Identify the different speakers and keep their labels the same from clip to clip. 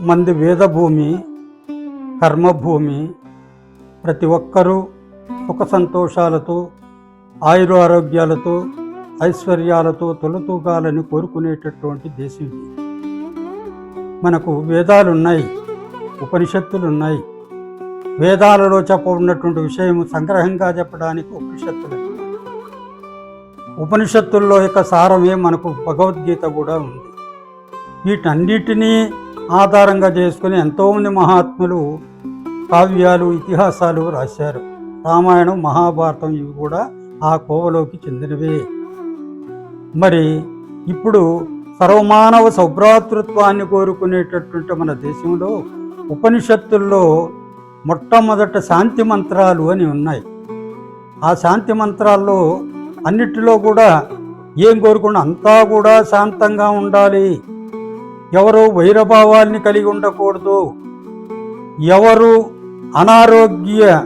Speaker 1: మంది వేదభూమి కర్మభూమి ప్రతి ఒక్కరూ సుఖ సంతోషాలతో ఆయుర ఆరోగ్యాలతో ఐశ్వర్యాలతో తొలతూగాలని కోరుకునేటటువంటి దేశం ఇది. మనకు వేదాలు ఉన్నాయి ఉపనిషత్తులు ఉన్నాయి వేదాలలో చెప్పబడినటువంటి విషయం సంగ్రహంగా చెప్పడానికి ఉపనిషత్తులు. ఉపనిషత్తుల్లో యొక్క సారమే మనకు భగవద్గీత కూడా ఉంది. వీటన్నిటినీ ఆధారంగా చేసుకుని ఎంతోమంది మహాత్ములు కావ్యాలు ఇతిహాసాలు రాశారు. రామాయణం మహాభారతం ఇవి కూడా ఆ కోవలోకి చెందినవే. మరి ఇప్పుడు సర్వమానవ సౌభ్రాతృత్వాన్ని కోరుకునేటటువంటి మన దేశంలో ఉపనిషత్తుల్లో మొట్టమొదట శాంతి మంత్రాలు అని ఉన్నాయి. ఆ శాంతి మంత్రాల్లో అన్నిటిలో కూడా ఏం కోరుకున్నా అంతా కూడా శాంతంగా ఉండాలి. ఎవరు వైరభావాల్ని కలిగి ఉండకూడదు. ఎవరు అనారోగ్యగా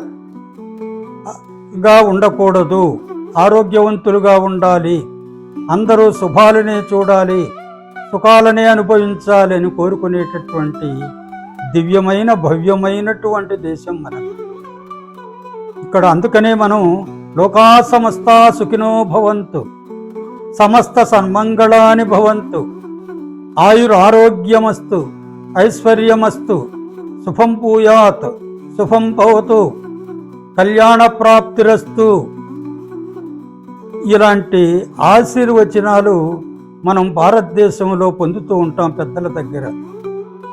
Speaker 1: ఉండకూడదు. ఆరోగ్యవంతులుగా ఉండాలి. అందరూ శుభాలనే చూడాలి. సుఖాలనే అనుభవించాలి అని కోరుకునేటటువంటి దివ్యమైన భవ్యమైనటువంటి దేశం మనది. ఇక్కడ అందుకనే మనం లోకా సమస్త సుఖినో భవంతు సమస్త సన్మంగళాని భవంతు ఆయురారోగ్యమస్తు ఐశ్వర్యమస్తు శుభం పూయాత్ శుభం పవతు కళ్యాణ ప్రాప్తిరస్తు ఇలాంటి ఆశీర్వచనాలు మనం భారతదేశంలో పొందుతూ ఉంటాం పెద్దల దగ్గర.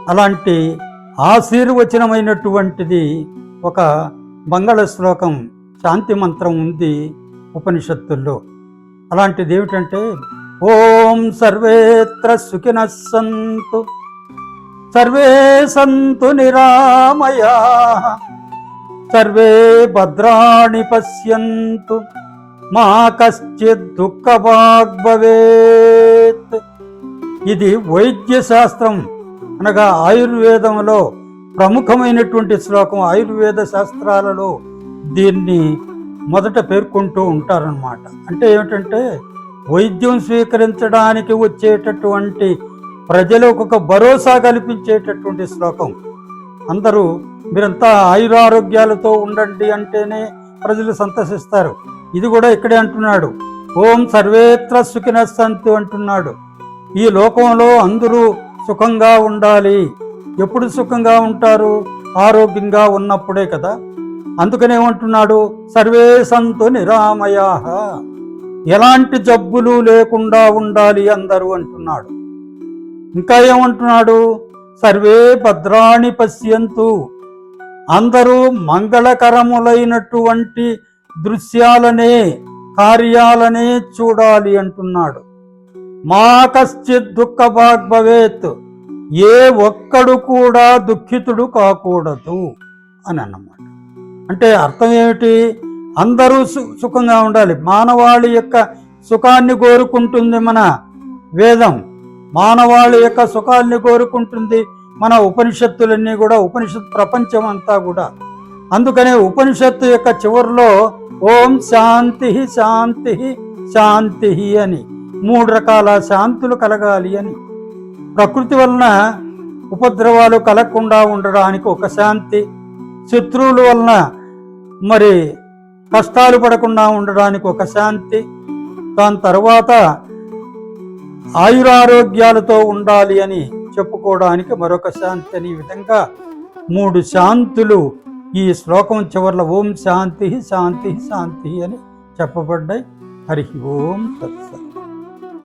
Speaker 1: అలాంటి ఆశీర్వచనమైనటువంటిది ఒక మంగళ శ్లోకం శాంతి మంత్రం ఉంది ఉపనిషత్తుల్లో. అలాంటిది ఏమిటంటే ఓం సర్వేత్ర సుఖిన సంతు. సర్వే సంతు నిరామయా. సర్వే భద్రాణి పశ్యంతు. మా కశ్చిత్ దుఃఖభాగ్భవేత్. ఇది వైద్య శాస్త్రం అనగా ఆయుర్వేదంలో ప్రముఖమైనటువంటి శ్లోకం ఆయుర్వేద శాస్త్రాలలో దీన్ని మొదట పేర్కొంటూ ఉంటారనమాట అంటే ఏమిటంటే వైద్యం స్వీకరించడానికి వచ్చేటటువంటి ప్రజలకు ఒక భరోసా కల్పించేటటువంటి శ్లోకం. అందరూ మీరంతా ఆయురారోగ్యాలతో ఉండండి అంటేనే ప్రజలు సంతసిస్తారు ఇది కూడా ఇక్కడే అంటున్నాడు. ఓం సర్వేత్ర సుఖిన సంతు అంటున్నాడు. ఈ లోకంలో అందరూ సుఖంగా ఉండాలి. ఎప్పుడు సుఖంగా ఉంటారు? ఆరోగ్యంగా ఉన్నప్పుడే కదా. అందుకనేమంటున్నాడు సర్వే సంతు నిరామయా. ఎలాంటి జబ్బులు లేకుండా ఉండాలి అందరూ అంటున్నాడు. ఇంకా ఏమంటున్నాడు? సర్వే భద్రాణి పశ్యంతు. అందరూ మంగళకరములైనటువంటి దృశ్యాలనే కార్యాలనే చూడాలి అంటున్నాడు. మా కశ్చిత్ దుఃఖ భవేత్ ఏ ఒక్కడు కూడా దుఃఖితుడు కాకూడదు అని అన్నమాట. అంటే అర్థం ఏమిటి? అందరూ సు సుఖంగా ఉండాలి. మానవాళి యొక్క సుఖాన్ని కోరుకుంటుంది మన వేదం. మానవాళి యొక్క సుఖాన్ని కోరుకుంటుంది మన ఉపనిషత్తులన్నీ కూడా ఉపనిషత్ ప్రపంచం అంతా కూడా. అందుకనే ఉపనిషత్తు యొక్క చివరిలో ఓం శాంతి శాంతి శాంతి అని మూడు రకాల శాంతులు కలగాలి అని. ప్రకృతి వలన ఉపద్రవాలు కలగకుండా ఉండడానికి ఒక శాంతి. శత్రువుల వలన మరి కష్టాలు పడకుండా ఉండడానికి ఒక శాంతి. దాని తర్వాత ఆయురారోగ్యాలతో ఉండాలి అని చెప్పుకోవడానికి మరొక శాంతి అని విధంగా మూడు శాంతులు ఈ శ్లోకం చివరిలో ఓం శాంతి శాంతి శాంతి అని చెప్పబడ్డాయి. హరి ఓం సత్సత్